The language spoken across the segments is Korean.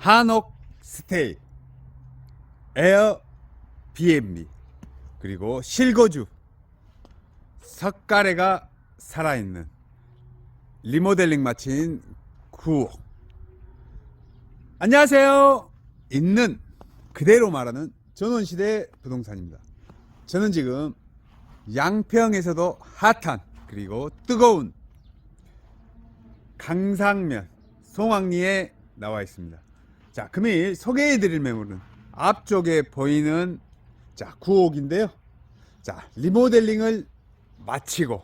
한옥 스테이, 에어 B&B, 그리고 실거주, 석가래가 살아있는 리모델링 마친 구옥. 안녕하세요. 있는 그대로 말하는 전원시대 부동산입니다. 저는 지금 양평에서도 핫한 그리고 뜨거운 강상면 송악리에 나와 있습니다. 자, 금일 소개해 드릴 매물은 앞쪽에 보이는 자, 구옥인데요. 자, 리모델링을 마치고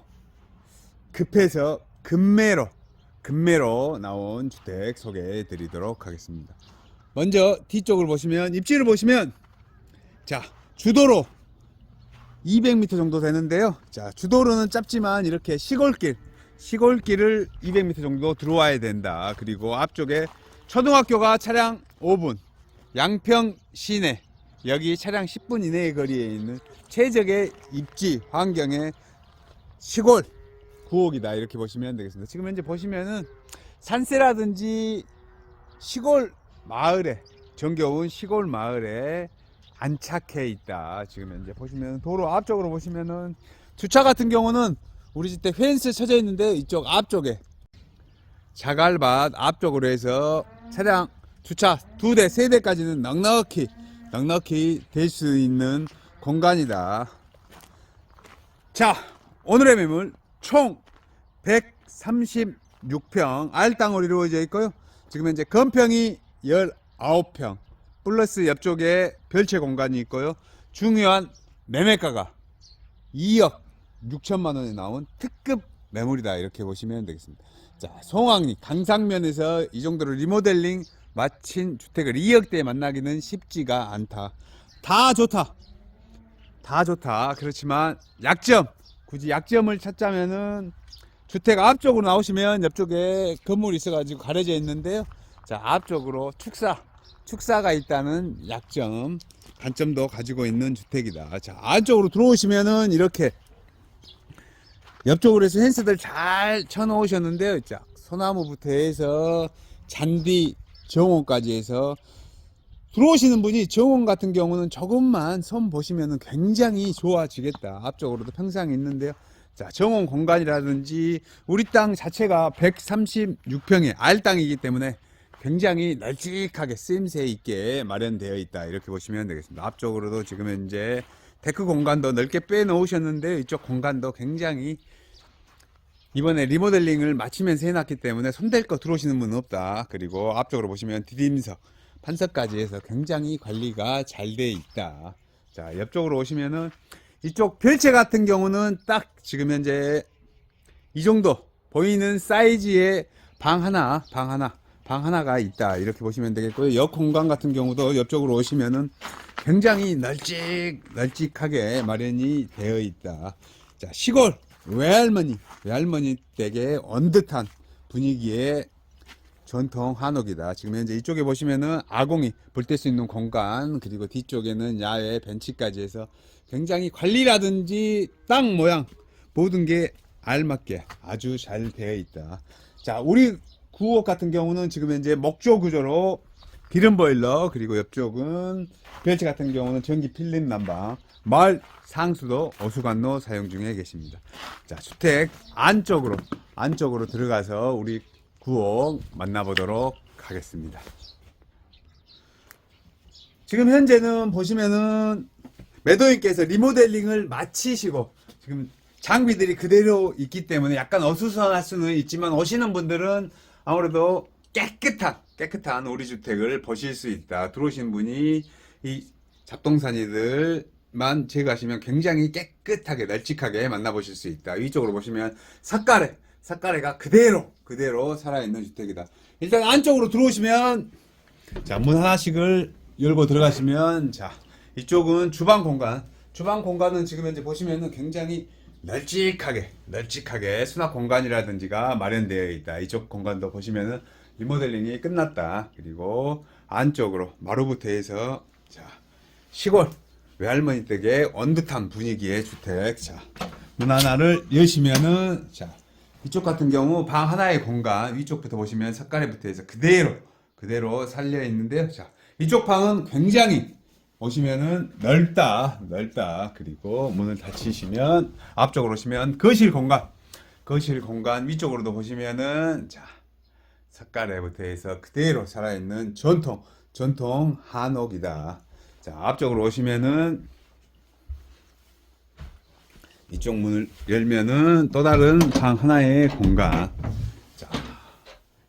급해서 금매로 금매로 나온 주택 소개해 드리도록 하겠습니다. 먼저 뒤쪽을 보시면 입지를 보시면 자, 주도로 200m 정도 되는데요. 자, 주도로는 짧지만 이렇게 시골길, 시골길을 200m 정도 들어와야 된다. 그리고 앞쪽에 초등학교가 차량 5분, 양평 시내, 여기 차량 10분 이내의 거리에 있는 최적의 입지 환경의 시골 구옥이다. 이렇게 보시면 되겠습니다. 지금 현재 보시면은 산세라든지 시골 마을에, 정겨운 시골 마을에 안착해 있다. 지금 현재 보시면 도로 앞쪽으로 보시면은 주차 같은 경우는 우리 집 때 펜스 쳐져 있는데 이쪽 앞쪽에 자갈밭 앞쪽으로 해서 차량 주차 두 대, 세 대까지는 넉넉히 넉넉히 될 수 있는 공간이다. 자, 오늘의 매물 총 136평 알땅으로 이루어져 있고요. 지금 현재 건평이 19평 플러스 옆쪽에 별채 공간이 있고요. 중요한 매매가가 2억 6천만 원에 나온 특급 매물이다 이렇게 보시면 되겠습니다. 자, 송악리 강상면에서 이 정도로 리모델링 마친 주택을 2억대에 만나기는 쉽지가 않다. 다 좋다. 다 좋다. 그렇지만 약점 굳이 약점을 찾자면은 주택 앞쪽으로 나오시면 옆쪽에 건물이 있어가지고 가려져 있는데요. 자 앞쪽으로 축사 축사가 있다는 약점 단점도 가지고 있는 주택이다. 자 안쪽으로 들어오시면은 이렇게 옆쪽으로 해서 펜스들 잘 쳐놓으셨는데요. 자 소나무부터 해서 잔디 정원까지 해서 들어오시는 분이 정원 같은 경우는 조금만 손 보시면은 굉장히 좋아지겠다. 앞쪽으로도 평상이 있는데요. 자, 정원 공간이라든지 우리 땅 자체가 136평의 알 땅이기 때문에 굉장히 널찍하게 쓰임새 있게 마련되어 있다. 이렇게 보시면 되겠습니다. 앞쪽으로도 지금 현재 데크 공간도 넓게 빼놓으셨는데 이쪽 공간도 굉장히 이번에 리모델링을 마치면서 해놨기 때문에 손댈 거 들어오시는 분은 없다. 그리고 앞쪽으로 보시면 디딤석, 판석까지 해서 굉장히 관리가 잘 돼 있다. 자, 옆쪽으로 오시면은 이쪽 별채 같은 경우는 딱 지금 현재 이 정도 보이는 사이즈의 방 하나, 방 하나, 방 하나가 있다. 이렇게 보시면 되겠고요. 옆 공간 같은 경우도 옆쪽으로 오시면은 굉장히 널찍, 널찍하게 마련이 되어 있다. 자, 시골 외할머니, 외할머니 댁에 언듯한 분위기의 전통 한옥이다. 지금 현재 이쪽에 보시면은 아공이 불 뗄 수 있는 공간, 그리고 뒤쪽에는 야외 벤치까지 해서 굉장히 관리라든지 땅 모양 모든 게 알맞게 아주 잘 되어 있다. 자, 우리 구옥 같은 경우는 지금 현재 목조 구조로 기름 보일러 그리고 옆쪽은 벨트 같은 경우는 전기 필름 난방 마을 상수도 오수관로 사용 중에 계십니다. 자 주택 안쪽으로 안쪽으로 들어가서 우리 구옥 만나보도록 하겠습니다. 지금 현재는 보시면은 매도인께서 리모델링을 마치시고 지금 장비들이 그대로 있기 때문에 약간 어수선할 수는 있지만 오시는 분들은 아무래도 깨끗한 깨끗한 우리 주택을 보실 수 있다. 들어오신 분이 이 잡동사니들만 제거하시면 굉장히 깨끗하게 널찍하게 만나보실 수 있다. 위쪽으로 보시면 삿가래 삿가래가 그대로 그대로 살아있는 주택이다. 일단 안쪽으로 들어오시면 자 문 하나씩을 열고 들어가시면 자 이쪽은 주방 공간 주방 공간은 지금 현재 보시면은 굉장히 널찍하게 널찍하게 수납 공간이라든지가 마련되어 있다. 이쪽 공간도 보시면은 리모델링이 끝났다. 그리고 안쪽으로 마루부터 해서 자 시골 외할머니 댁의 언듯한 분위기의 주택. 자 문 하나를 여시면은 자 이쪽 같은 경우 방 하나의 공간 위쪽부터 보시면 석가래부터 해서 그대로 그대로 살려 있는데요. 자, 이쪽 방은 굉장히 보시면은 넓다, 넓다. 그리고 문을 닫히시면 앞쪽으로 오시면 거실 공간, 거실 공간 위쪽으로도 보시면은 자 석가래부터 해서 그대로 살아있는 전통, 전통 한옥이다. 자 앞쪽으로 오시면은 이쪽 문을 열면은 또 다른 방 하나의 공간. 자,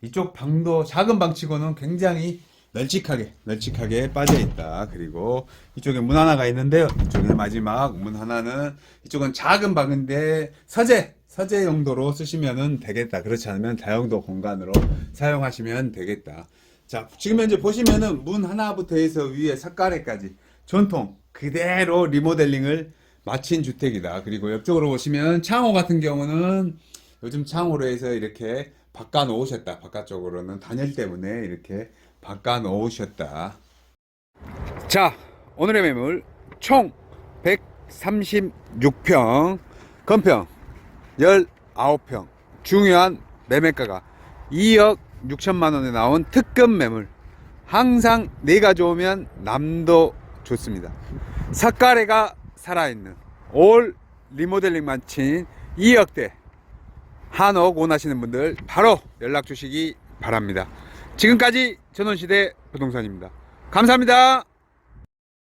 이쪽 방도 작은 방치고는 굉장히 널찍하게, 널찍하게 빠져 있다. 그리고 이쪽에 문 하나가 있는데요. 이쪽에 마지막 문 하나는 이쪽은 작은 방인데 서재, 서재 용도로 쓰시면 되겠다. 그렇지 않으면 다용도 공간으로 사용하시면 되겠다. 자, 지금 현재 보시면은 문 하나부터 해서 위에 석가래까지 전통 그대로 리모델링을 마친 주택이다. 그리고 옆쪽으로 보시면 창호 같은 경우는 요즘 창호로 해서 이렇게 바꿔 놓으셨다. 바깥쪽으로는 단열 때문에 이렇게 바꿔 놓으셨다. 자, 오늘의 매물 총 136평, 건평 19평. 중요한 매매가가 2억 6천만 원에 나온 특급 매물. 항상 내가 좋으면 남도 좋습니다. 석가래가 살아있는 올 리모델링 마친 2억대 한옥 원하시는 분들 바로 연락 주시기 바랍니다. 지금까지 전원시대 부동산입니다. 감사합니다.